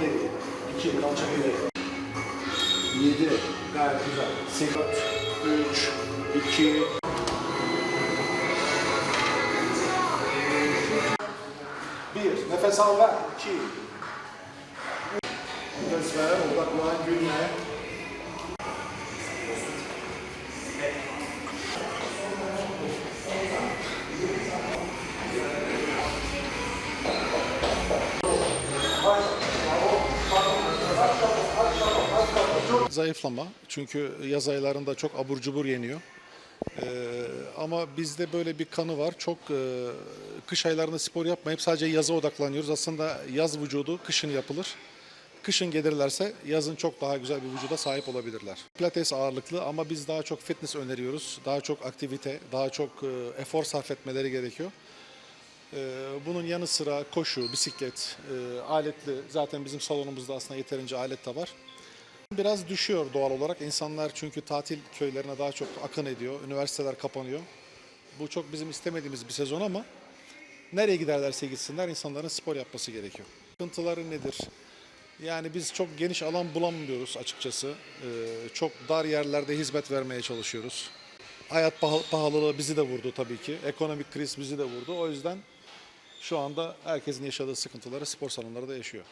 geriye. 2 kalça geriye. 7 gayet güzel. 8 3 2 1 nefes al ver. 2 Nefes ver, odaklan, gülme. Zayıflama. Çünkü yaz aylarında çok abur cubur yeniyor. Ee, ama bizde böyle bir kanı var. Çok e, kış aylarında spor yapmayıp sadece yaza odaklanıyoruz. Aslında yaz vücudu kışın yapılır. Kışın gelirlerse yazın çok daha güzel bir vücuda sahip olabilirler. Pilates ağırlıklı ama biz daha çok fitness öneriyoruz. Daha çok aktivite, daha çok e, efor sarf etmeleri gerekiyor. Ee, Bunun yanı sıra koşu, bisiklet, e, aletli. Zaten bizim salonumuzda aslında yeterince alet de var. Biraz düşüyor doğal olarak. İnsanlar çünkü tatil köylerine daha çok akın ediyor. Üniversiteler kapanıyor. Bu çok bizim istemediğimiz bir sezon ama nereye giderlerse gitsinler insanların spor yapması gerekiyor. Sıkıntıları nedir? Yani biz çok geniş alan bulamıyoruz açıkçası. Ee, çok dar yerlerde hizmet vermeye çalışıyoruz. Hayat paha- pahalılığı bizi de vurdu tabii ki. Ekonomik kriz bizi de vurdu. O yüzden şu anda herkesin yaşadığı sıkıntıları spor salonları da yaşıyor.